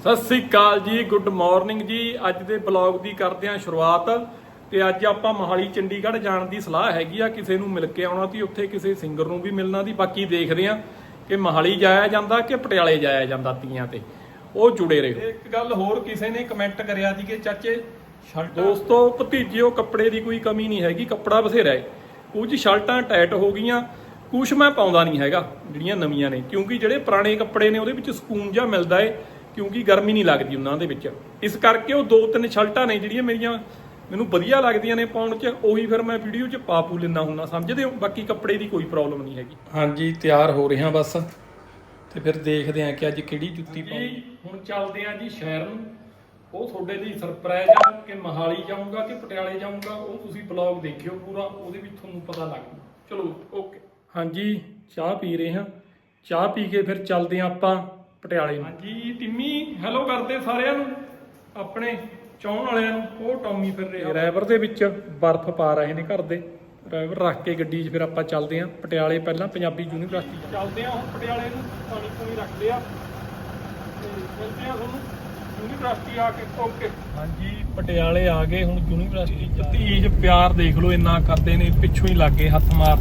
ਸਤਿ ਸ੍ਰੀ ਅਕਾਲ ਜੀ good morning ਜੀ। ਅੱਜ ਦੇ ਬਲੌਗ ਦੀ ਕਰਦੇ ਹਾਂ ਸ਼ੁਰੂਆਤ। ਤੇ ਅੱਜ ਆਪਾਂ ਮੋਹਾਲੀ ਚੰਡੀਗੜ੍ਹ ਜਾਣ ਦੀ ਸਲਾਹ ਹੈਗੀ ਆ ਕਿਸੇ ਨੂੰ ਮਿਲ ਕੇ ਆਉਣਾ ਸੀ ਉੱਥੇ ਕਿਸੇ ਸਿੰਗਰ ਨੂੰ ਵੀ ਮਿਲਣਾ ਦੀ। ਬਾਕੀ ਦੇਖਦੇ ਆ ਕਿ ਮੋਹਾਲੀ ਜਾਇਆ ਜਾਂਦਾ ਕਿ ਪਟਿਆਲੇ ਜਾਇਆ ਜਾਂਦਾ ਤੀਆਂ ਤੇ। ਉਹ ਜੁੜੇ ਰਹੋ। ਇੱਕ ਗੱਲ ਹੋਰ ਕਿਸੇ ਨੇ ਕਮੈਂਟ ਕਰਿਆ ਸੀ ਕਿ ਚਾਚੇ ਦੋਸਤੋ ਭਤੀਜਿਓ ਕੱਪੜੇ ਦੀ ਕੋਈ ਕਮੀ ਨਹੀਂ ਹੈਗੀ ਕੱਪੜਾ ਬਥੇਰਾ ਹੈ ਕੁਝ ਸ਼ਰਟਾਂ ਟਾਈਟ ਹੋ ਗਈਆਂ ਕੁਝ ਮੈਂ ਪਾਉਂਦਾ ਨਹੀਂ ਹੈਗਾ ਜਿਹੜੀਆਂ ਨਵੀਆਂ ਨੇ। ਕਿਉਂਕਿ ਜਿਹੜੇ ਪੁਰਾਣੇ ਕੱਪੜੇ ਨੇ ਉਹਦੇ ਵਿੱਚ ਸਕੂਨ ਜਿਹਾ ਮਿਲਦਾ ਏ। ਕਿਉਂਕਿ ਗਰਮੀ ਨਹੀਂ ਲੱਗਦੀ ਉਹਨਾਂ ਦੇ ਵਿੱਚ। ਇਸ ਕਰਕੇ ਉਹ ਦੋ ਤਿੰਨ ਸ਼ਰਟਾਂ ਨੇ ਜਿਹੜੀਆਂ ਮੇਰੀਆਂ ਮੈਨੂੰ ਵਧੀਆ ਲੱਗਦੀਆਂ ਨੇ ਪਾਉਣ 'ਚ ਉਹੀ ਫਿਰ ਮੈਂ ਵੀਡੀਓ 'ਚ ਪਾਪੂ ਲੈਂਦਾ ਹੁੰਦਾ ਸਮਝਦੇ ਹੋ? ਬਾਕੀ ਕੱਪੜੇ ਦੀ ਕੋਈ ਪ੍ਰੋਬਲਮ ਨਹੀਂ ਹੈਗੀ। ਹਾਂਜੀ ਤਿਆਰ ਹੋ ਰਿਹਾ ਬਸ। ਤੇ ਫਿਰ ਦੇਖਦੇ ਆਂ ਕਿ ਅੱਜ ਕਿਹੜੀ ਜੁੱਤੀ ਪਾਉਣੀ ਹੁਣ ਚੱਲਦੇ ਆਂ ਜੀ ਸ਼ਹਿਰ ਨੂੰ। ਉਹ ਤੁਹਾਡੇ ਲਈ ਸਰਪ੍ਰਾਈਜ਼ ਆ ਕਿ ਮਹਾਲੀ ਜਾਊਂਗਾ ਕਿ ਪਟਿਆਲੇ ਜਾਊਂਗਾ ਉਹ ਤੁਸੀਂ ਬਲੌਗ ਦੇਖਿਓ ਪੂਰਾ ਉਹਦੇ ਵਿੱਚ ਤੁਹਾਨੂੰ ਪਤਾ ਲੱਗ ਚਲੋ ਓਕੇ ਹਾਂਜੀ ਚਾਹ ਪੀ ਰਹੇ ਹਾਂ। ਚਾਹ ਪੀ ਕੇ ਫਿਰ ਚੱਲਦੇ ਆਂ ਆਪਾਂ। ਪਟਿਆਲੇ ਨੂੰ। ਹਾਂਜੀ ਟਿੰਮੀ ਹੈਲੋ ਕਰਦੇ ਸਾਰਿਆਂ ਨੂੰ ਆਪਣੇ ਚਾਹਣ ਵਾਲਿਆਂ ਨੂੰ ਉਹ ਟੌਮੀ ਫਿਰ ਰਿਹਾ। ਡਰਾਈਵਰ ਦੇ ਵਿੱਚ ਬਰਫ਼ ਪਾ ਰਹੇ ਨੇ ਘਰ ਦੇ। ਡਰਾਈਵਰ ਰੱਖ ਕੇ ਗੱਡੀ 'ਚ ਫਿਰ ਆਪਾਂ ਚੱਲਦੇ ਆਂ ਪਟਿਆਲੇ ਪਹਿਲਾਂ ਪੰਜਾਬੀ ਯੂਨੀਵਰਸਿਟੀ ਚੱਲਦੇ ਆਂ ਹੁਣ ਪਟਿਆਲੇ ਨੂੰ ਪਾਣੀ ਪੂਣੀ ਰੱਖਦੇ ਆ ਤੇ ਮਿਲਦੇ ਆ ਤੁਹਾਨੂੰ ਯੂਨੀਵਰਸਿਟੀ ਆ ਕੇ ਓਕੇ। ਹਾਂਜੀ ਪਟਿਆਲੇ ਆ ਗਏ ਹੁਣ ਯੂਨੀਵਰਸਿਟੀ ਚ। ਧੀਜ ਪਿਆਰ ਦੇਖ ਲਓ ਇੰਨਾ ਕਰਦੇ ਨੇ ਪਿੱਛੋਂ ਹੀ ਲੱਗੇ ਹੱਥ ਮਾਰ।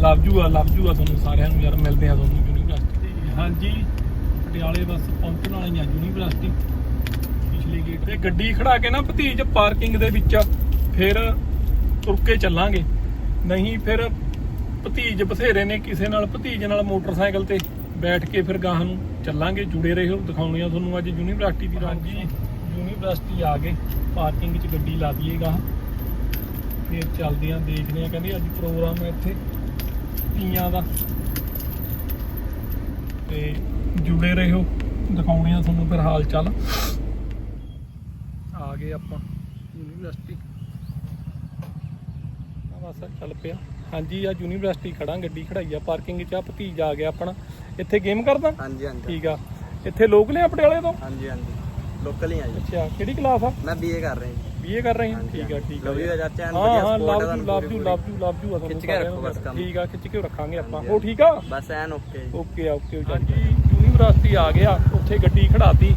ਲਵ ਜੂ ਆ ਲਵ ਜੂ ਆ ਤੁਹਾਨੂੰ ਸਾਰਿਆਂ ਨੂੰ ਯਾਰ ਮਿਲਦੇ ਆ ਤੁਹਾਨੂੰ। ਹਾਂਜੀ ਪਟਿਆਲੇ ਬਸ ਪਹੁੰਚਣ ਵਾਲੀ ਆ ਯੂਨੀਵਰਸਿਟੀ। ਪਿਛਲੇ ਗੇਟ ਤੇ ਗੱਡੀ ਖੜਾ ਕੇ ਨਾ ਭਤੀਜ ਪਾਰਕਿੰਗ ਦੇ ਵਿੱਚ ਫਿਰ ਤੁਰ ਕੇ ਚੱਲਾਂਗੇ। ਨਹੀਂ ਫਿਰ ਭਤੀਜ ਬਥੇਰੇ ਨੇ ਕਿਸੇ ਨਾਲ ਭਤੀਜ ਨਾਲ ਮੋਟਰਸਾਈਕਲ ਤੇ ਬੈਠ ਕੇ ਫਿਰ ਗਾਹਾਂ ਨੂੰ ਚੱਲਾਂਗੇ। ਜੁੜੇ ਰਹੋ ਦਿਖਾਉਣੀ ਆ ਤੁਹਾਨੂੰ ਅੱਜ ਯੂਨੀਵਰਸਿਟੀ ਦੀ ਹਾਂਜੀ ਯੂਨੀਵਰਸਿਟੀ ਆ ਗਏ। ਪਾਰਕਿੰਗ 'ਚ ਗੱਡੀ ਲਾ ਦਈਏ ਗਾਹਾਂ। ਫਿਰ ਚੱਲਦੇ ਆਂ ਦੇਖਦੇ ਆਂ ਕਹਿੰਦੇ ਅੱਜ ਪ੍ਰੋਗਰਾਮ ਹੈ ਇੱਥੇ। ਤੀਆਂ ਦਾ। ਤੇ ਜੁੜੇ ਰਹੋ ਦਿਖਾਉਣੀ ਆ ਤੁਹਾਨੂੰ ਫਿਰ ਹਾਲ ਚਾਲ। ਆ ਗਏ ਆਪਾਂ ਯੂਨੀਵਰਸਿਟੀ। ਆ ਬਸ ਚੱਲ ਪਿਆ। ਹਾਂਜੀ ਆ ਯੂਨੀਵਰਸਿਟੀ ਖੜਾ ਗੱਡੀ ਖੜਾਈ ਆ ਪਾਰਕਿੰਗ 'ਚ ਆ ਭਤੀਜ ਆ ਗਿਆ ਆਪਣਾ। ਇੱਥੇ ਗੇਮ ਕਰਦਾ? ਹਾਂਜੀ ਹਾਂਜੀ। ਠੀਕ ਆ। ਇੱਥੇ ਲੋਕ ਨੇ ਪਟਿਆਲੇ ਤੋਂ? ਹਾਂਜੀ ਹਾਂਜੀ। ਲੋਕਲ ਹੀ ਆ ਜੀ। ਅੱਛਾ ਕਿਹੜੀ ਕਲਾਸ ਆ? ਮੈਂ ਬੀਏ ਕਰ ਰਿਹਾ ਜੀ। ਬੀਏ ਕਰ ਰਹੇ ਹਾਂ। ਠੀਕ ਆ ਠੀਕ ਆ। ਲਵ ਯੂ ਚਾਚਾ ਐਨ ਹਾਂ ਵਧੀਆ ਹਾਂ ਲਵ ਆ you love you love you love you ਆ ਖਿੱਚ ਕੇ ਰੱਖੋ ਬਸ ਕੰਮ। ਠੀਕ ਆ ਖਿੱਚ ਕੇ ਰੱਖਾਂਗੇ ਆਪਾਂ। ਉਹ ਠੀਕ ਆ? ਬਸ ਐਨ ਓਕੇ ਜੀ। ਓਕੇ ਆ ਓਕੇ ਹਾਂਜੀ। ਯੂਨੀਵਰਸਿਟੀ ਆ ਗਿਆ ਉੱਥੇ ਗੱਡੀ ਖੜਾਤੀ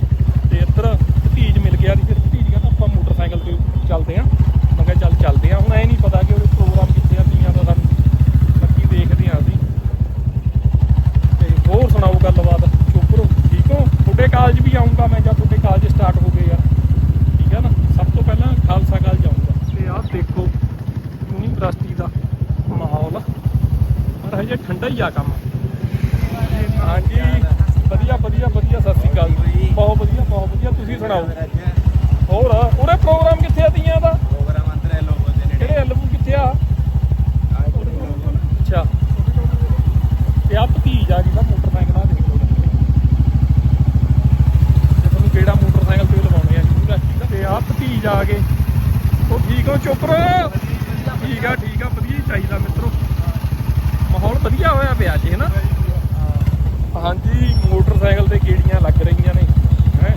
ਤੇ ਇੱਧਰ ਭਤੀਜ ਮਿਲ ਗਿਆ ਤੇ ਫਿਰ ਭਤੀਜ ਕਹਿੰਦਾ ਆਪਾਂ ਮੋਟਰਸਾਈਕਲ ਤੇ ਚੱਲਦੇ ਆਂ ਮੈਂ ਕਿਹਾ ਚੱਲ ਚੱਲਦੇ ਆਂ ਹੁਣ ਐ ਨਹੀਂ ਪਤਾ ਕਿ ਉਹਦੇ ਪ੍ਰੋਗਰਾਮ ਕਿੱਥੇ ਆ ਤੀਆਂ ਦਾ ਸਾਨੂੰ ਬਾਕੀ ਦੇਖਦੇ ਆਂ ਅਸੀਂ। ਤੇ ਹੋਰ ਸੁਣਾਓ ਗੱਲਬਾਤ? ਚੁੱਪ ਰਹੋ। ਠੀਕ ਹੋ? ਤੁਹਾਡੇ ਕਾਲਜ ਵੀ ਆਉਂਗਾ ਮੈਂ ਜਦ ਤੁਹਾਡੇ ਕਾਲਜ ਸਟਾਰਟ ਹੋ ਗਏ ਯਾਰ ਠੀਕ ਆ ਨਾ? ਤੋਂ ਪਹਿਲਾਂ ਖਾਲਸਾ ਕਾਲਜ ਆਉਂਗਾ ਤੇ ਆਹ ਦੇਖੋ ਯੂਨੀਵਰਸਿਟੀ ਦਾ ਮਾਹੌਲ ਪਰ ਹਜੇ ਠੰਡਾ ਹੀ ਆ ਕੰਮ। ਹਾਂਜੀ ਵਧੀਆ ਵਧੀਆ ਵਧੀਆ ਸਤਿ ਸ਼੍ਰੀ ਅਕਾਲ ਬਹੁਤ ਵਧੀਆ ਬਹੁਤ ਵਧੀਆ ਤੁਸੀਂ ਸੁਣਾਓ? ਹੋਰ ਉਹਦੇ ਪ੍ਰੋਗਰਾਮ ਕਿੱਥੇ ਆ ਤੀਆਂ ਦਾ? ਪ੍ਰੋਗਰਾਮ ਅੰਦਰ ਹੈ ਲੋਗੋ ਦੇ ਕਿਹੜੇ ਐਲਬਮ ਕਿੱਥੇ ਆ? ਅੱਛਾ। ਤੇ ਆ ਭਤੀਜ ਆ ਜਿਹਦਾ ਮੋਟਰਸਾਈਕਲ ਆ ਦੇਖ ਲਓ ਤੇ ਤੁਹਾਨੂੰ ਕਿਹੜਾ ਮੋਟਰਸਾਈਕਲ ਤੇ ਲਵਾਉਣੇ ਆ ਯੂਨੀਵਰਸਿਟੀ ਦਾ ਤੇ ਆ ਉਹ ਠੀਕ ਹੋ, ਚੁੱਪ ਠੀਕ ਆ ਠੀਕ ਆ, ਵਧੀਆ ਹੀ ਚਾਹੀਦਾ ਮਿੱਤਰੋ। ਮਾਹੌਲ ਵਧੀਆ ਹੋਇਆ ਪਿਆ ਜੀ ਹੈਨਾ? ਹਾਂਜੀ, ਮੋਟਰਸਾਈਕਲ ਤੇ ਗੇੜੀਆਂ ਲੱਗ ਰਹੀਆਂ ਨੇ, ਹੈ?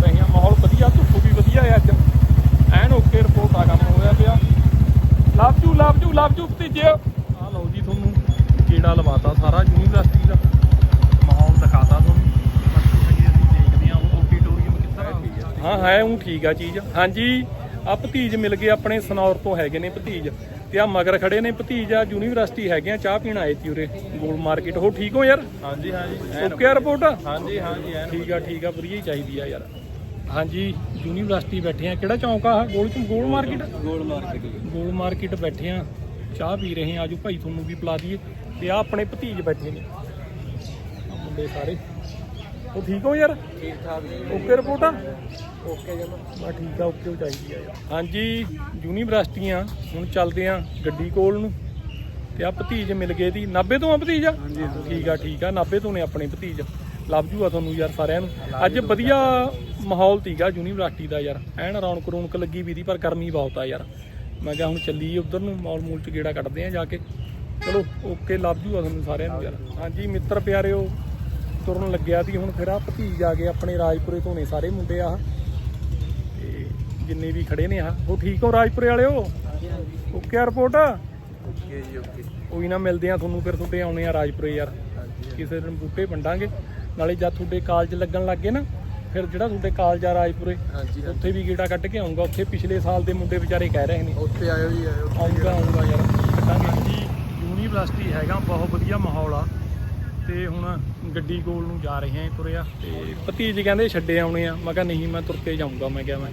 ਰਹੀਆਂ, ਮਾਹੌਲ ਵਧੀਆ, ਧੁੱਪ ਵੀ ਵਧੀਆ ਹੈ ਅੱਜ। ਐਨ ਓਕੇ ਰਿਪੋਰਟ ਆ ਕੰਮ ਹੋਇਆ ਪਿਆ। ਲਵ ਜੂ ਲਵ ਜੂ ਲਵ ਜੂ ਭਤੀਜੇ। ਆ ਲਓ ਜੀ ਤੁਹਾਨੂੰ ਗੇੜਾ ਲਵਾਤਾ ਸਾਰਾ, ਯੂਨੀਵਰਸਿਟੀ ਦਾ ਮਾਹੌਲ ਦਿਖਾਤਾ ਤੁਹਾਨੂੰ ਬਾਕੀ ਅੱਗੇ ਅਸੀਂ ਦੇਖਦੇ ਹਾਂ ਉਹ ਆਡੀਟੋਰੀਅਮ ਕਿੱਧਰ ਆ ਹਾਂ ਹੈ ਉਹ ਠੀਕ ਆ ਚੀਜ਼। ਹਾਂਜੀ ਆ ਭਤੀਜ ਮਿਲ ਗਏ ਆਪਣੇ ਸਨੌਰ ਤੋਂ ਹੈਗੇ ਨੇ ਭਤੀਜ। ਤੇ ਆ ਮਗਰ ਖੜੇ ਨੇ ਭਤੀਜ ਆ ਯੂਨੀਵਰਸਿਟੀ ਹੈਗੇ ਆ ਚਾਹ ਪੀਣ ਆਏ ਸੀ ਉਰੇ ਗੋਲ ਮਾਰਕੀਟ। ਹੋ ਠੀਕ ਹੋ ਯਾਰ? ਹਾਂਜੀ ਹਾਂਜੀ ਓਕੇ ਰਿਪੋਰਟ? ਹਾਂਜੀ ਹਾਂਜੀ ਠੀਕ ਆ ਠੀਕ ਆ ਵਧੀਆ ਹੀ ਚਾਹੀਦੀ ਆ ਯਾਰ। ਹਾਂਜੀ ਯੂਨੀਵਰਸਿਟੀ ਬੈਠੇ ਆ। ਕਿਹੜਾ ਚੌਂਕ ਆ? Gol Gol market? Gol market Gol market ਬੈਠੇ ਆ। ਚਾਹ ਪੀ ਰਹੇ ਆ। ਆਜੋ ਭਾਈ ਤੁਹਾਨੂੰ ਵੀ ਪਿਲਾ ਦਈਏ। ਤੇ ਆ ਆਪਣੇ ਭਤੀਜ ਬੈਠੇ ਨੇ। ਮੁੰਡੇ ਸਾਰੇ। ਉਹ ਠੀਕ ਹੋ ਯਾਰ? ਠੀਕ ਠਾਕ ਓਕੇ ਰਿਪੋਰਟ ਆ? ਓਕੇ ਜਮਾ ਬਾ ਠੀਕ ਆ ਓਕੇ ਉਹ ਚਾਹੀਦੀ ਆ ਯਾਰ। ਹਾਂਜੀ ਯੂਨੀਵਰਸਿਟੀਆਂ ਹੁਣ ਚੱਲਦੇ ਆ ਗੱਡੀ ਕੋਲ ਨੂੰ। ਤੇ ਆ ਭਤੀਜ ਮਿਲ ਗਏ ਦੀ। ਨਾਬੇ ਤੋਂ ਆ ਭਤੀਜ? ਠੀਕ ਆ ਠੀਕ ਆ। ਨਾਬੇ ਤੋਂ ਨੇ ਆਪਣੇ ਭਤੀਜ। ਲੱਭ ਜੂਆ ਤੁਹਾਨੂੰ ਯਾਰ ਸਾਰਿਆਂ ਨੂੰ। ਅੱਜ ਵਧੀਆ ਮਾਹੌਲ ਤੀਗਾ ਯੂਨੀਵਰਸਿਟੀ ਦਾ ਯਾਰ। ਐਨ ਰੌਣਕ ਰੌਣਕ ਲੱਗੀ ਵੀ ਦੀ ਪਰ ਗਰਮੀ ਬਹੁਤ ਆ ਯਾਰ। ਮੈਂ ਕਿਹਾ ਹੁਣ ਚੱਲੀਏ ਉਧਰ ਨੂੰ ਮੌਲ ਮੂਲ ਚ ਗੇੜਾ ਕੱਢਦੇ ਆ ਜਾ ਕੇ। ਚਲੋ ਓਕੇ ਲੱਭ ਜੂਆ ਤੁਹਾਨੂੰ ਸਾਰਿਆਂ ਨੂੰ ਯਾਰ। ਹਾਂਜੀ ਮਿੱਤਰ ਪਿਆਰਿਓ ਤੁਰਨ ਲੱਗਿਆ ਸੀ ਹੁਣ ਫਿਰ ਆ ਭਤੀਜ ਆ ਗਏ ਆਪਣੇ ਰਾਜਪੁਰੇ ਤੋਂ ਨੇ ਸਾਰੇ ਮੁੰਡੇ ਆ ਤੇ ਜਿੰਨੇ ਵੀ ਖੜੇ ਨੇ ਆ ਉਹ ਠੀਕ ਹੋ ਰਾਜਪੁਰੇ ਵਾਲਿਓ? ਓਕੇ ਰਿਪੋਰਟ ਓਕੇ ਜੀ ਓਕੇ ਕੋਈ ਨਾ ਮਿਲਦੇ ਆ ਤੁਹਾਨੂੰ ਫਿਰ ਤੁਹਾਡੇ ਆਉਣੇ ਆ ਰਾਜਪੁਰੇ ਯਾਰ। ਕਿਸੇ ਦਿਨ ਬੂਟੇ ਵੰਡਾਂਗੇ। ਨਾਲੇ ਜਦ ਤੁਹਾਡੇ ਕਾਲਜ ਲੱਗਣ ਲੱਗੇ ਨਾ ਫਿਰ ਜਿਹੜਾ ਤੁਹਾਡੇ ਕਾਲਜ ਆ ਰਾਜਪੁਰੇ। ਉੱਥੇ ਵੀ ਗੇੜਾ ਕੱਢ ਕੇ ਆਉਂਗਾ ਉੱਥੇ ਪਿਛਲੇ ਸਾਲ ਦੇ ਮੁੰਡੇ ਵਿਚਾਰੇ ਕਹਿ ਰਹੇ ਨੇ। ਉੱਥੇ ਆਇਓ ਜੀ ਆਇਓ। ਆਉਂਗਾ ਆਉਂਗਾ ਯਾਰ। ਕੱਢਾਂਗੇ ਜੀ ਯੂਨੀਵਰਸਿਟੀ ਹੈਗਾ ਬਹੁਤ ਵਧੀਆ ਮਾਹੌਲ ਆ। ਤੇ ਹੁਣ ਗੱਡੀ ਕੋਲ ਨੂੰ ਜਾ ਰਹੇ ਆਂ ਤੁਰਿਆ। ਤੇ ਭਤੀਜ ਕਹਿੰਦੇ ਛੱਡੇ ਆਉਣੇ ਆ। ਮੈਂ ਕਿਹਾ ਨਹੀਂ ਮੈਂ ਤੁਰ ਕੇ ਜਾਊਂਗਾ ਮੈਂ ਕਿਹਾ ਮੈਂ।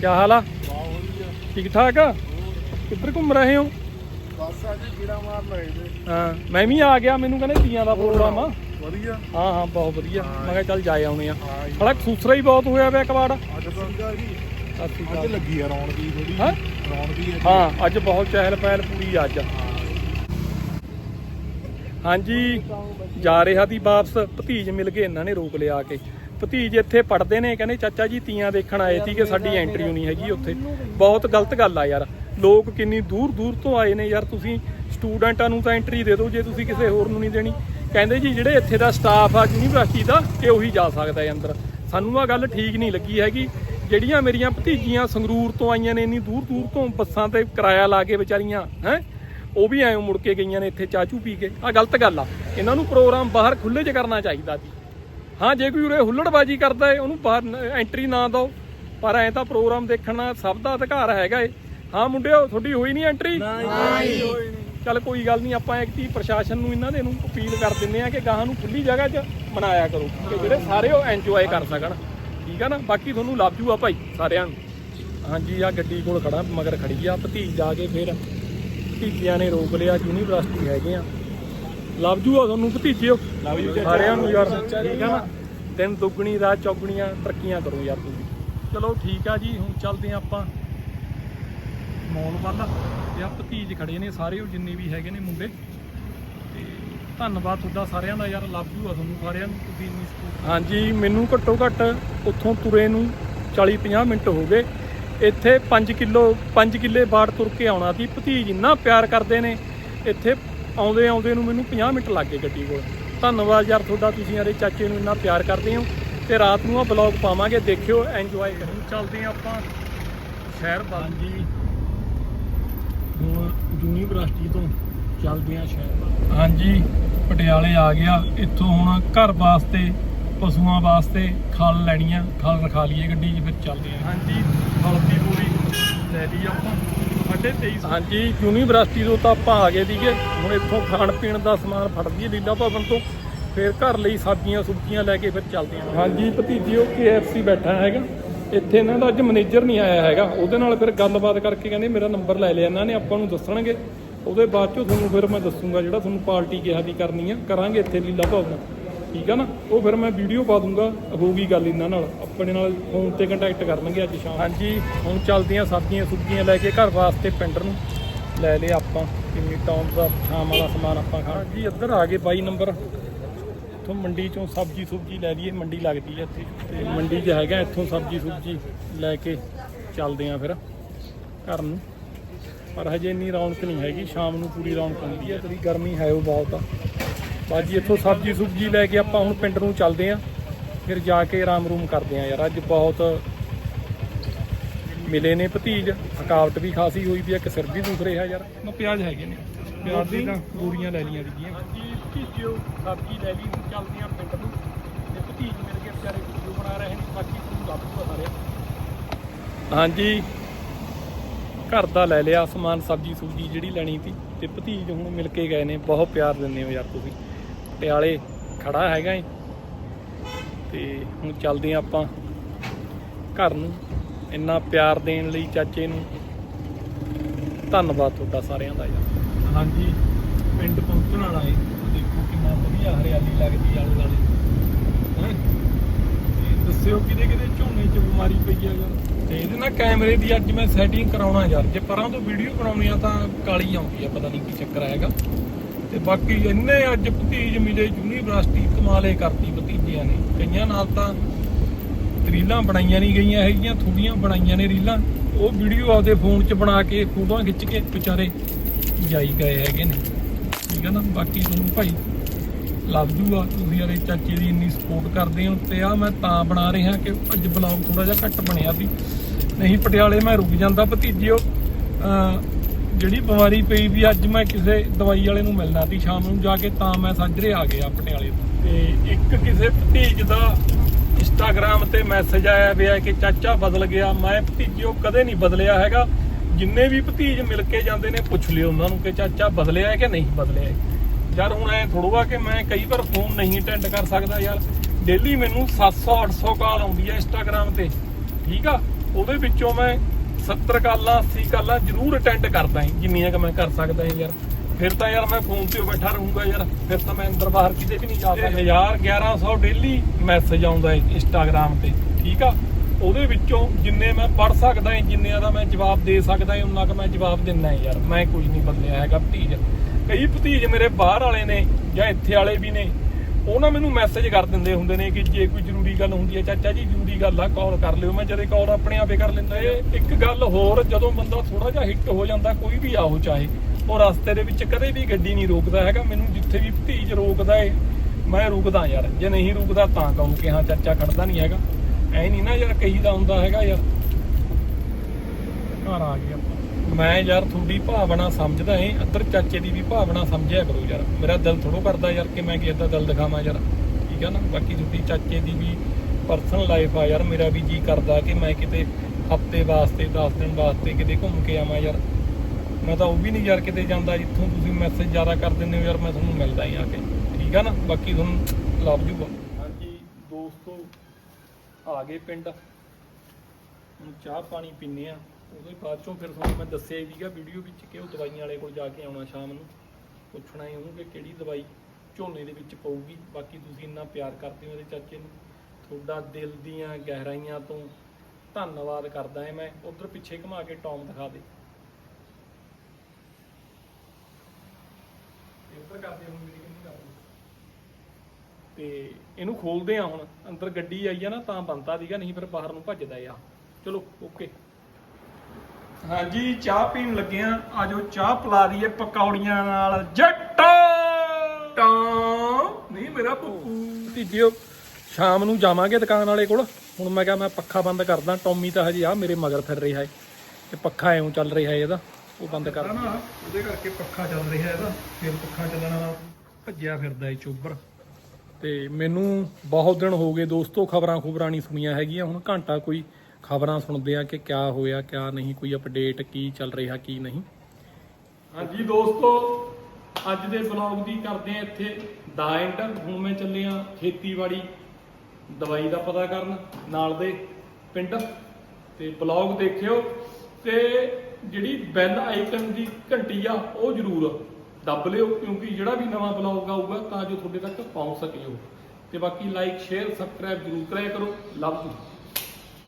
ਕੀ ਹਾਲ ਆ? ਠੀਕ ਠਾਕ ਆ? ਕਿੱਧਰ ਘੁੰਮ ਰਹੇ ਹੋ? ਬਸ ਅੱਜ ਕੀੜਾ ਮਾਰ ਲਏ ਤੇ ਹਾਂ ਮੈਂ ਵੀ ਆ ਗਿਆ ਮੈਨੂੰ ਕਹਿੰਦੇ ਤੀਆਂ ਦਾ ਪ੍ਰੋਗਰਾਮ ਆ। ਵਧੀਆ? ਹਾਂ ਹਾਂ ਬਹੁਤ ਵਧੀਆ। ਮੈਂ ਕਿਹਾ ਚੱਲ ਜਾ ਆਉਣੇ ਆ। ਹਾਂ। ਹਲਾ ਖੂਸਰਾ ਹੀ ਬਹੁਤ ਹੋਇਆ ਪਿਆ ਕਵਾੜ ਅੱਜ ਜੀ। ਲੱਗੀ ਆ ਰੌਣ ਦੀ ਥੋੜੀ ਹੈਂ? ਰੌਣ ਦੀ ਹੈ ਹਾਂ ਅੱਜ ਬਹੁਤ ਚਹਿਲ ਪਹਿਲ ਪੂਰੀ ਅੱਜ। ਹਾਂਜੀ, ਜਾ ਰਿਹਾ ਦੀ ਵਾਪਸ, ਭਤੀਜ ਮਿਲ ਗਏ ਇਹਨਾਂ ਨੇ ਰੋਕ ਲਿਆ ਕੇ। ਭਤੀਜ ਇੱਥੇ ਪੜਦੇ ਨੇ, ਕਹਿੰਦੇ ਚਾਚਾ ਜੀ ਤੀਆਂ ਦੇਖਣ ਆਏ ਸੀ ਕਿ ਸਾਡੀ ਐਂਟਰੀ ਨਹੀਂ ਹੈਗੀ ਉੱਥੇ। ਬਹੁਤ ਗਲਤ ਗੱਲ ਆ ਯਾਰ। ਲੋਕ ਕਿੰਨੀ ਦੂਰ ਦੂਰ ਤੋਂ ਆਏ ਨੇ ਯਾਰ, ਤੁਸੀਂ ਸਟੂਡੈਂਟਾਂ ਨੂੰ ਤਾਂ ਐਂਟਰੀ ਦੇ ਦਿਓ, ਜੇ ਤੁਸੀਂ ਕਿਸੇ ਹੋਰ ਨੂੰ ਨਹੀਂ ਦੇਣੀ। ਕਹਿੰਦੇ ਜੀ, ਜਿਹੜੇ ਇੱਥੇ ਦਾ ਸਟਾਫ ਆ ਯੂਨੀਵਰਸਿਟੀ ਦਾ, ਕਿ ਉਹੀ ਜਾ ਸਕਦਾ ਹੈ ਅੰਦਰ। ਸਾਨੂੰ ਆ ਗੱਲ ਠੀਕ ਨਹੀਂ ਲੱਗੀ ਹੈਗੀ। ਜਿਹੜੀਆਂ ਮੇਰੀਆਂ ਭਤੀਜੀਆਂ ਸੰਗਰੂਰ ਤੋਂ ਆਈਆਂ ਨੇ, ਇੰਨੀ ਦੂਰ ਦੂਰ ਤੋਂ ਬੱਸਾਂ ਤੇ ਕਿਰਾਇਆ ਲਾ ਕੇ ਵਿਚਾਰੀਆਂ, ਹੈ? ਉਹ ਵੀ ਐਂ ਮੁੜ ਕੇ ਗਈਆਂ ਨੇ ਇੱਥੇ ਚਾਚੂ ਪੀ ਕੇ। ਆ ਗਲਤ ਗੱਲ ਆ। ਇਹਨਾਂ ਨੂੰ ਪ੍ਰੋਗਰਾਮ ਬਾਹਰ ਖੁੱਲੇ 'ਚ ਕਰਨਾ ਚਾਹੀਦਾ ਸੀ ਹਾਂ ਜੇ ਕੋਈ ਉਰੇ ਹੁੱਲੜਬਾਜੀ ਕਰਦਾ ਏ ਉਹਨੂੰ ਬਾਹਰ ਐਂਟਰੀ ਨਾ ਦਿਓ। ਪਰ ਐਂ ਤਾਂ ਪ੍ਰੋਗਰਾਮ ਦੇਖਣਾ ਸਭ ਦਾ ਅਧਿਕਾਰ ਹੈਗਾ ਏ। ਹਾਂ ਮੁੰਡਿਓ ਤੁਹਾਡੀ ਹੋਈ ਨਹੀਂ ਐਂਟਰੀ? ਚੱਲ ਕੋਈ ਗੱਲ ਨਹੀਂ ਆਪਾਂ ਇੱਕ ਤੀ ਪ੍ਰਸ਼ਾਸਨ ਨੂੰ ਇਹਨਾਂ ਦੇ ਨੂੰ ਅਪੀਲ ਕਰ ਦਿੰਦੇ ਆ ਕਿ ਗਾਹਾਂ ਨੂੰ ਖੁੱਲੀ ਜਗ੍ਹਾ 'ਚ ਮਨਾਇਆ ਕਰੋ ਕਿ ਜਿਹੜੇ ਸਾਰੇ ਉਹ ਐਂਜੋਏ ਕਰ ਸਕਣ। ਠੀਕ ਆ ਨਾ? ਬਾਕੀ ਤੁਹਾਨੂੰ ਲੱਭ ਜੂਗਾ ਭਾਈ ਸਾਰਿਆਂ ਨੂੰ। ਹਾਂਜੀ ਆ ਗੱਡੀ ਕੋਲ ਖੜਾ ਮਗਰ ਖੜੀ ਆ ਭਤੀਜ ਜਾ ਕੇ ਫਿਰ ਭਤੀਜਿਆਂ ਨੇ ਰੋਕ ਲਿਆ ਯੂਨੀਵਰਸਿਟੀ ਹੈਗੇ ਆ ਲੱਭ ਜੂਗਾ ਤੁਹਾਨੂੰ ਭਤੀਜਿਓ ਲਵ ਯੂ ਸਾਰਿਆਂ ਨੂੰ ਯਾਰ ਠੀਕ ਆ ਨਾ? ਦਿਨ ਦੁੱਗਣੀ ਰਾਤ ਚੌਗਣੀਆਂ ਤਰੱਕੀਆਂ ਕਰੋ ਯਾਰ ਤੁਸੀਂ ਚਲੋ ਠੀਕ ਆ ਜੀ ਹੁਣ ਚੱਲਦੇ ਆ ਆਪਾਂ ਮੌਲ ਵੱਲ। ਤੇ ਆ ਭਤੀਜ ਖੜੇ ਨੇ ਸਾਰੇ ਉਹ ਜਿੰਨੇ ਵੀ ਹੈਗੇ ਨੇ ਮੁੰਡੇ। ਤੇ ਧੰਨਵਾਦ ਤੁਹਾਡਾ ਸਾਰਿਆਂ ਦਾ ਯਾਰ ਲੱਭ ਜੂਗਾ ਤੁਹਾਨੂੰ ਸਾਰਿਆਂ ਨੂੰ ਤੁਸੀਂ ਇੰਨੀ ਹਾਂਜੀ ਮੈਨੂੰ ਘੱਟੋ ਘੱਟ ਉੱਥੋਂ ਤੁਰੇ ਨੂੰ 40 50 ਮਿੰਟ ਹੋ ਗਏ। ਇੱਥੇ 5 ਕਿਲੋ 5 ਕਿੱਲੇ ਬਾੜ ਤੁਰ ਕੇ ਆਉਣਾ ਸੀ। ਭਤੀਜ ਇੰਨਾ ਪਿਆਰ ਕਰਦੇ ਨੇ ਇੱਥੇ ਆਉਂਦੇ ਆਉਂਦੇ ਨੂੰ ਮੈਨੂੰ 50 ਮਿੰਟ ਲੱਗ ਗਏ ਗੱਡੀ ਕੋਲ। ਧੰਨਵਾਦ ਯਾਰ ਤੁਹਾਡਾ ਤੁਸੀਂ ਯਾਰੇ ਚਾਚੇ ਨੂੰ ਇੰਨਾ ਪਿਆਰ ਕਰਦੇ ਹੋ। ਤੇ ਰਾਤ ਨੂੰ ਆ ਬਲੌਗ ਪਾਵਾਂਗੇ ਦੇਖਿਓ ਐਂਜੋਏ ਕਰੋ ਚੱਲਦੇ ਹਾਂ ਆਪਾਂ ਸ਼ਹਿਰ ਵੱਲ। ਜੀ ਹੁਣ ਯੂਨੀਵਰਸਿਟੀ ਤੋਂ ਚੱਲਦੇ ਆ ਸ਼ਹਿਰ ਹਾਂਜੀ ਪਟਿਆਲੇ ਆ ਗਿਆ। ਇੱਥੋਂ ਹੁਣ ਘਰ ਵਾਸਤੇ ਪਸ਼ੂਆਂ ਵਾਸਤੇ ਖਲ ਲੈਣੀ ਆ ਖਲ ਰਖਾ ਲਈਏ ਗੱਡੀ 'ਚ ਫਿਰ ਚੱਲਦੇ ਆ। ਹਾਂਜੀ ਖਲ ਦੀ ਪੂਰੀ ਲੈ ਲਈ ਆਪਾਂ। ਸਾਢੇ 23 ਹਾਂਜੀ ਯੂਨੀਵਰਸਿਟੀ ਤੋਂ ਤਾਂ ਆਪਾਂ ਆ ਗਏ ਸੀਗੇ। ਹੁਣ ਇੱਥੋਂ ਖਾਣ ਪੀਣ ਦਾ ਸਮਾਨ ਫੜ ਲਈਏ ਲੀਲਾ ਭਵਨ ਤੋਂ। ਫਿਰ ਘਰ ਲਈ ਸਬਜ਼ੀਆਂ ਸੁਬਜ਼ੀਆਂ ਲੈ ਕੇ ਫਿਰ ਚੱਲਦੇ ਆ। ਹਾਂਜੀ ਭਤੀਜੀਓ KFC ਬੈਠਾ ਹੈਗਾ। ਇੱਥੇ ਇਹਨਾਂ ਦਾ ਅੱਜ ਮੈਨੇਜਰ ਨਹੀਂ ਆਇਆ ਹੈਗਾ। ਉਹਦੇ ਨਾਲ ਫਿਰ ਗੱਲਬਾਤ ਕਰਕੇ ਕਹਿੰਦੇ ਮੇਰਾ ਨੰਬਰ ਲੈ ਲਿਆ ਇਹਨਾਂ ਨੇ ਆਪਾਂ ਨੂੰ ਦੱਸਣਗੇ। ਉਹਦੇ ਬਾਅਦ ਚੋਂ ਤੁਹਾਨੂੰ ਫਿਰ ਮੈਂ ਦੱਸੂਗਾ ਜਿਹੜਾ ਤੁਹਾਨੂੰ ਪਾਰਟੀ ਕਿਹਾ ਦੀ ਕਰਨੀ ਆ। ਕਰਾਂਗੇ ਇੱਥੇ ਲੀਲਾ ਭਵਨ। ਠੀਕ ਆ ਨਾ? ਉਹ ਫਿਰ ਮੈਂ ਵੀਡੀਓ ਪਾ ਦੂੰਗਾ। ਹੋਊਗੀ ਗੱਲ ਇਹਨਾਂ ਨਾਲ। ਆਪਣੇ ਨਾਲ ਫੋਨ ਤੇ ਕੰਟੈਕਟ ਕਰਨਗੇ ਅੱਜ ਸ਼ਾਮ। ਹਾਂਜੀ ਹੁਣ ਚੱਲਦੀਆਂ ਸਬਜ਼ੀਆਂ ਸੁਬਜ਼ੀਆਂ ਲੈ ਕੇ ਘਰ ਵਾਸਤੇ ਪਿੰਡ ਨੂੰ। ਲੈ ਲਿਆ ਆਪਾਂ ਕਿੰਨੀ ਟੌਮ ਦਾ ਸ਼ਾਮ ਵਾਲਾ ਸਮਾਨ ਆਪਾਂ ਖਾਣਾ। ਜੀ ਇੱਧਰ ਆ ਗਏ 22 ਨੰਬਰ ਇੱਥੋਂ ਮੰਡੀ ਚੋਂ ਸਬਜ਼ੀ ਸੁਬਜ਼ੀ ਲੈ ਲਈਏ ਮੰਡੀ ਲੱਗਦੀ ਹੈ ਇੱਥੇ। ਤੇ ਮੰਡੀ 'ਚ ਹੈਗਾ ਇੱਥੋਂ ਸਬਜ਼ੀ ਸੁਬਜ਼ੀ ਲੈ ਕੇ ਚੱਲਦੇ ਆਂ ਫਿਰ ਘਰ ਨੂੰ। ਪਰ ਹਜੇ ਇੰਨੀ ਰੌਣਕ ਨਹੀਂ ਹੈਗੀ ਸ਼ਾਮ ਨੂੰ ਪੂਰੀ ਰੌਣਕ ਹੁੰਦੀ ਹੈ ਤੇਰੀ ਗਰਮੀ ਹੈ ਉਹ ਬਹੁਤ ਆ। ਬਾਜੀ ਇੱਥੋਂ ਸਬਜ਼ੀ ਸੁਬਜ਼ੀ ਲੈ ਕੇ ਆਪਾਂ ਹੁਣ ਪਿੰਡ ਨੂੰ ਚੱਲਦੇ ਆਂ। ਫਿਰ ਜਾ ਕੇ ਆਰਾਮ ਰੂਮ ਕਰਦੇ ਆਂ ਯਾਰ। ਅੱਜ ਬਹੁਤ ਮਿਲੇ ਨੇ ਭਤੀਜ। ਥਕਾਵਟ ਵੀ ਖਾਸੀ ਹੋਈ ਵੀ ਆ, ਇੱਕ ਸਿਰ ਵੀ ਦੁਖ ਰਿਹਾ ਯਾਰ। ਮੈਂ ਪਿਆਜ਼ ਹੈਗੇ ਨੇ। ਪਿਆਜ਼ ਦੀ ਤਾਂ ਗੋਰੀਆਂ ਲੈ ਲਈਆਂ ਸੀਗੀਆਂ। ਜੀ ਭਤੀਜਿਓ ਸਬਜ਼ੀ ਲੈ ਲਈ ਹੁਣ ਚੱਲਦੇ ਆਂ ਪਿੰਡ ਨੂੰ। ਤੇ ਭਤੀਜ ਮਿਲ ਕੇ ਵਿਚਾਰੇ ਵੀਡੀਓ ਬਣਾ ਰਹੇ ਨੇ ਬਾਕੀ ਤੁਹਾਨੂੰ ਦੱਸ ਦੂੰਗਾ ਸਾਰਿਆਂ ਹਾਂਜੀ। ਘਰ ਦਾ ਲੈ ਲਿਆ ਸਮਾਨ ਸਬਜ਼ੀ ਸੁਬਜ਼ੀ ਜਿਹੜੀ ਲੈਣੀ ਸੀ। ਤੇ ਭਤੀਜ ਹੁਣ ਮਿਲ ਕੇ ਗਏ ਨੇ ਬਹੁਤ ਪਿਆਰ ਦਿੰਦੇ ਹੋ ਯਾਰ ਤੁਸੀਂ। ਪਟਿਆਲੇ ਖੜਾ ਹੈਗਾ ਏ ਤੇ ਹੁਣ ਚੱਲਦੇ ਆਂ ਆਪਾਂ ਘਰ ਨੂੰ। ਇੰਨਾ ਪਿਆਰ ਦੇਣ ਲਈ ਚਾਚੇ ਨੂੰ ਧੰਨਵਾਦ ਤੁਹਾਡਾ ਸਾਰਿਆਂ ਦਾ ਯਾਰ ਹਾਂਜੀ, ਪਿੰਡ ਪਹੁੰਚਣ ਵਾਲਾ ਏ। ਦੇਖੋ ਕਿੰਨਾ ਵਧੀਆ ਹਰਿਆਲੀ ਲੱਗਦੀ ਆਲੇ ਦੁਆਲੇ। ਹੈਂ? ਦੱਸਿਓ ਕਿਤੇ ਕਿਤੇ ਝੋਨੇ 'ਚ ਬਿਮਾਰੀ ਪਈ ਆ ਯਾਰ ਤੇ ਇਹਦੇ ਨਾਲ ਕੈਮਰੇ ਦੀ ਅੱਜ ਮੈਂ ਸੈਟਿੰਗ ਕਰਾਉਣਾ ਯਾਰ। ਜੇ ਪਰਾਂ ਤੋਂ ਵੀਡੀਓ ਬਣਾਉਣੀ ਆ ਤਾਂ ਕਾਲੀ ਆਉਂਦੀ ਆ, ਪਤਾ ਨਹੀਂ ਕੀ ਚੱਕਰ ਆਏਗਾ ਤੇ ਬਾਕੀ ਇੰਨੇ ਅੱਜ ਭਤੀਜ ਮਿਲੇ ਯੂਨੀਵਰਸਿਟੀ ਕਮਾਲੇ ਕਰਤੀ ਭਤੀਜਿਆਂ ਨੇ। ਕਈਆਂ ਨਾਲ ਤਾਂ ਰੀਲਾਂ ਬਣਾਈਆਂ ਨਹੀਂ ਗਈਆਂ ਹੈਗੀਆਂ ਥੋੜੀਆਂ ਬਣਾਈਆਂ ਨੇ ਰੀਲਾਂ। ਉਹ ਵੀਡੀਓ ਆਪਦੇ ਫੋਨ 'ਚ ਬਣਾ ਕੇ, ਫੋਟੋਆਂ ਖਿੱਚ ਕੇ ਵਿਚਾਰੇ ਜਾਈ ਗਏ ਹੈਗੇ ਨੇ। ਠੀਕ ਹੈ ਨਾ? ਬਾਕੀ ਤੁਹਾਨੂੰ ਭਾਈ ਲੱਭ ਜੂਗਾ। ਤੁਸੀਂ ਯਾਰੇ ਚਾਚੇ ਦੀ ਇੰਨੀ ਸਪੋਰਟ ਕਰਦੇ ਹੋ ਤੇ ਆ ਮੈਂ ਤਾਂ ਬਣਾ ਰਿਹਾ ਕਿ ਅੱਜ ਬਲੌਗ ਥੋੜਾ ਜਿਹਾ ਘੱਟ ਬਣਿਆ ਸੀ। ਨਹੀਂ, ਪਟਿਆਲੇ ਮੈਂ ਰੁਕ ਜਾਂਦਾ ਭਤੀਜਿਓ। ਅਹ ਜਿਹੜੀ ਬਿਮਾਰੀ ਪਈ ਵੀ ਅੱਜ ਮੈਂ ਕਿਸੇ ਦਵਾਈ ਵਾਲੇ ਨੂੰ ਮਿਲਣਾ ਸੀ, ਸ਼ਾਮ ਨੂੰ ਜਾ ਕੇ ਤਾਂ ਮੈਂ ਸਾਜਰੇ ਆ ਗਿਆ ਆਪਣੇ ਵਾਲੇ ਤੋਂ ਤੇ ਇੱਕ ਕਿਸੇ ਭਤੀਜ ਦਾ ਇੰਸਟਾਗ੍ਰam ਤੇ ਮੈਸੇਜ ਆਇਆ ਵੀ ਕਿ ਚਾਚਾ ਬਦਲ ਗਿਆ। ਮੈਂ ਭਤੀਜੋ ਕਦੇ ਨਹੀਂ ਬਦਲਿਆ ਹੈਗਾ। ਜਿੰਨੇ ਵੀ ਭਤੀਜ ਮਿਲ ਕੇ ਜਾਂਦੇ ਨੇ, ਪੁੱਛ ਲਿਓ ਉਹਨਾਂ ਨੂੰ ਕਿ ਚਾਚਾ ਬਦਲਿਆ ਹੈ ਕਿ ਨਹੀਂ ਬਦਲਿਆ ਹੈ। ਯਾਰ ਹੁਣ ਐ ਥੋੜੂਗਾ ਕਿ ਮੈਂ ਕਈ ਵਾਰ ਫੋਨ ਨਹੀਂ ਅਟੈਂਡ ਕਰ ਸਕਦਾ ਯਾਰ। ਡੇਲੀ ਮੈਨੂੰ 700 800 ਕਾਲ ਆਉਂਦੀ ਹੈ ਇੰਸਟਾਗ੍ਰam ਤੇ। ਠੀਕ ਆ? ਉਹਦੇ ਵਿੱਚੋਂ ਮੈਂ 70 ਕਾਲਾਂ 80 ਕਾਲਾਂ ਜ਼ਰੂਰ ਅਟੈਂਡ ਕਰਦਾ ਹਾਂ ਜਿੰਨੀਆਂ ਕਿ ਮੈਂ ਕਰ ਸਕਦਾ ਹਾਂ ਯਾਰ। ਫਿਰ ਤਾਂ ਯਾਰ ਮੈਂ ਫੋਨ ਤੇ ਬੈਠਾ ਰਹੂੰਗਾ ਯਾਰ, ਫਿਰ ਤਾਂ ਮੈਂ ਅੰਦਰ ਬਾਹਰ ਕਿਤੇ ਵੀ ਨਹੀਂ ਜਾ ਸਕਦਾ। 1000 1100 ਡੇਲੀ ਮੈਸੇਜ ਆਉਂਦਾ ਹੈ ਇੰਸਟਾਗ੍ਰam ਤੇ, ਠੀਕ ਆ? ਉਹਦੇ ਵਿੱਚੋਂ ਜਿੰਨੇ ਮੈਂ ਪੜ ਸਕਦਾ ਹਾਂ, ਜਿੰਨਿਆਂ ਦਾ ਮੈਂ ਜਵਾਬ ਦੇ ਸਕਦਾ ਹਾਂ ਉਹਨਾਂ ਦਾ ਮੈਂ ਜਵਾਬ ਦਿੰਦਾ ਹਾਂ ਯਾਰ। ਮੈਂ ਕੁਝ ਨਹੀਂ ਬਦਲਿਆ ਹੈਗਾ ਭਤੀਜ। ਕਈ ਭਤੀਜ ਮੇਰੇ ਬਾਹਰ ਵਾਲੇ ਨੇ ਜਾਂ ਇੱਥੇ ਵਾਲੇ ਵੀ ਨੇ ਉਹ ਨਾ ਮੈਨੂੰ ਮੈਸੇਜ ਕਰ ਦਿੰਦੇ ਹੁੰਦੇ ਨੇ ਕਿ ਜੇ ਕੋਈ ਜ਼ਰੂਰੀ ਗੱਲ ਹੁੰਦੀ ਹੈ, ਚਾਚਾ ਜੀ ਜ਼ਰੂਰੀ ਗੱਲ ਆ ਕਾਲ ਕਰ ਲਿਓ। ਮੈਂ ਜਦੇ ਕਾਲ ਆਪਣੇ ਆਪੇ ਕਰ ਲੈਂਦਾ ਇਹ ਇੱਕ ਗੱਲ ਹੋਰ, ਜਦੋਂ ਬੰਦਾ ਥੋੜਾ ਜਿਹਾ ਹਿੱਟ ਹੋ ਜਾਂਦਾ, ਕੋਈ ਵੀ ਆਹੋ ਚਾਹੇ, ਉਹ ਰਸਤੇ ਦੇ ਵਿੱਚ ਕਦੇ ਵੀ ਗੱਡੀ ਨਹੀਂ ਰੋਕਦਾ ਹੈਗਾ, ਮੈਨੂੰ ਜਿੱਥੇ ਵੀ ਭਤੀਜ ਰੋਕਦਾ ਏ, ਮੈਂ ਰੁਕਦਾ ਯਾਰ। ਜੇ ਨਹੀਂ ਰੁਕਦਾ ਤਾਂ ਕਹੂੰ ਕਿ ਹਾਂ, ਚਾਚਾ ਖੜਦਾ ਨਹੀਂ ਹੈਗਾ। ਐ ਨਹੀਂ ਨਾ ਯਾਰ ਕਹੀਦਾ ਹੁੰਦਾ ਹੈਗਾ ਯਾਰ। ਘਰ ਆ ਗਿਆ ਮੈਂ ਯਾਰ ਤੁਹਾਡੀ ਭਾਵਨਾ ਸਮਝਦਾ ਏ ਅੱਧਰ ਚਾਚੇ ਦੀ ਵੀ ਭਾਵਨਾ ਸਮਝਿਆ ਕਰੋ ਯਾਰ। ਮੇਰਾ ਦਿਲ ਥੋੜੋ ਕਰਦਾ ਯਾਰ ਕਿ ਮੈਂ ਕਿਸੇ ਦਾ ਦਿਲ ਦਿਖਾਵਾਂ ਯਾਰ। ਠੀਕ ਆ ਨਾ? ਬਾਕੀ ਤੁਹਾਡੀ ਚਾਚੇ ਦੀ ਵੀ ਪਰਸਨਲ ਲਾਈਫ ਆ ਯਾਰ, ਮੇਰਾ ਵੀ ਜੀ ਕਰਦਾ ਕਿ ਮੈਂ ਕਿਤੇ ਹਫ਼ਤੇ ਵਾਸਤੇ 10 ਦਿਨ ਵਾਸਤੇ ਕਿਤੇ ਘੁੰਮ ਕੇ ਆਵਾਂ ਯਾਰ। ਮੈਂ ਤਾਂ ਉਹ ਵੀ ਨਹੀਂ ਯਾਰ ਕਿਤੇ ਜਾਂਦਾ ਜਿੱਥੋਂ ਤੁਸੀਂ ਮੈਸੇਜ ਜ਼ਿਆਦਾ ਕਰ ਦਿੰਦੇ ਹੋ ਯਾਰ, ਮੈਂ ਤੁਹਾਨੂੰ ਮਿਲਦਾ ਹੀ ਆ ਕੇ। ਠੀਕ ਆ ਨਾ? ਬਾਕੀ ਤੁਹਾਨੂੰ ਲਵ ਯੂ ਹਾਂਜੀ, ਦੋਸਤੋ, ਆ ਗਏ ਪਿੰਡ। ਹੁਣ ਚਾਹ ਪਾਣੀ ਪੀਨੇ ਆ। ਉਹਦੇ ਬਾਅਦ ਚੋਂ ਫਿਰ ਤੁਹਾਨੂੰ ਮੈਂ ਦੱਸਿਆ ਹੀ ਸੀਗਾ ਵੀਡੀਓ ਵਿੱਚ ਕਿ ਉਹ ਦਵਾਈਆਂ ਵਾਲੇ ਕੋਲ ਜਾ ਕੇ ਆਉਣਾ ਸ਼ਾਮ ਨੂੰ। ਪੁੱਛਣਾ ਹੀ ਉਹਨੂੰ ਕਿ ਕਿਹੜੀ ਦਵਾਈ ਝੋਨੇ ਦੇ ਵਿੱਚ ਪਊਗੀ। ਬਾਕੀ ਤੁਸੀਂ ਇੰਨਾ ਪਿਆਰ ਕਰਦੇ ਹੋ ਇਹਦੇ ਚਾਚੇ ਨੂੰ। ਤੁਹਾਡਾ ਦਿਲ ਦੀਆਂ ਗਹਿਰਾਈਆਂ ਤੋਂ ਧੰਨਵਾਦ ਕਰਦਾ ਹਾਂ ਮੈਂ। ਉਧਰ ਪਿੱਛੇ ਘੁਮਾ ਕੇ ਟੌਮ ਦਿਖਾ ਦੇ। ਇਹ ਉੱਧਰ ਕਰਦੇ ਹੁਣ ਮੇਰੀ ਕਿੰਨੀ ਕਰਦੇ ਤੇ ਇਹਨੂੰ ਖੋਲਦੇ ਆ ਹੁਣ। ਅੰਦਰ ਗੱਡੀ ਆਈ ਆ ਨਾ ਤਾਂ ਬੰਦਾ ਦੀਗਾ ਨਹੀਂ ਫਿਰ ਬਾਹਰ ਨੂੰ ਭੱਜਦਾ ਆ। ਚਲੋ ਓਕੇ ਹਾਂਜੀ ਚਾਹ ਪੀਣ ਲੱਗੇ ਆ। ਆਜੋ ਚਾਹ ਪਿਲਾ ਦਈਏ ਪਕੌੜੀਆਂ ਨਾਲ। ਜੱਟਾ! ਟਾਂ। ਨਹੀਂ ਮੇਰਾ ਪੁੱਪੂ ਧੀਜਿਓ ਸ਼ਾਮ ਨੂੰ ਜਾਵਾਂਗੇ ਦੁਕਾਨ ਵਾਲੇ ਕੋਲ। ਹੁਣ ਮੈਂ ਕਿਹਾ ਮੈਂ ਪੱਖਾ ਬੰਦ ਕਰਦਾ। ਟੌਮੀ ਤਾਂ ਹਜੇ ਆ ਮੇਰੇ ਮਗਰ ਫਿਰ ਰਿਹਾ ਹੈ। ਤੇ ਪੱਖਾ ਐਉਂ ਚੱਲ ਰਿਹਾ ਹੈ ਇਹਦਾ। ਉਹ ਬੰਦ ਕਰ। ਨਾ ਉਹਦੇ ਕਰਕੇ ਪੱਖਾ ਚੱਲ ਰਿਹਾ ਇਹਦਾ। ਫਿਰ ਪੱਖਾ ਚੱਲਣਾ ਭੱਜਿਆ ਫਿਰਦਾ ਹੈ ਚੋਬਰ ਤੇ ਮੈਨੂੰ ਬਹੁਤ ਦਿਨ ਹੋ ਗਏ ਦੋਸਤੋ ਖਬਰਾਂ ਖੁਬਰਾਂ ਨਹੀਂ ਸੁਣੀਆਂ ਹੈਗੀਆਂ। ਹੁਣ ਘੰਟਾ ਕੋਈ ਖਬਰਾਂ ਸੁਣਦੇ ਆ ਕਿ ਕਿਆ ਹੋਇਆ, ਕਿਆ ਨਹੀਂ, ਕੋਈ ਅਪਡੇਟ ਕੀ ਚੱਲ ਰਿਹਾ, ਕੀ ਨਹੀਂ। ਹਾਂਜੀ ਦੋਸਤੋ, ਅੱਜ ਦੇ ਬਲੌਗ ਦੀ ਕਰਦੇ ਆ ਇੱਥੇ ਦਾ ਐਂਡ ਹੁਣ ਮੈਂ ਚੱਲੇ ਆ ਖੇਤੀਬਾੜੀ ਦਵਾਈ ਦਾ ਪਤਾ ਕਰਨ ਨਾਲ ਦੇ ਪਿੰਡ। ਤੇ ਬਲੌਗ ਦੇਖਿਓ ਤੇ ਜਿਹੜੀ ਬੈਲ ਆਈਕਨ ਦੀ ਘੰਟੀ ਆ, ਉਹ ਜ਼ਰੂਰ ਦੱਬ ਲਿਓ, ਕਿਉਂਕਿ ਜਿਹੜਾ ਵੀ ਨਵਾਂ ਬਲੌਗ ਆਊਗਾ, ਤਾਂ ਜੋ ਤੁਹਾਡੇ ਤੱਕ ਪਹੁੰਚ ਸਕੇ ਉਹ। ਤੇ ਬਾਕੀ ਲਾਈਕ ਸ਼ੇਅਰ ਸਬਸਕ੍ਰਾਈਬ ਜ਼ਰੂਰ ਕਰਿਆ ਕਰੋ। Love you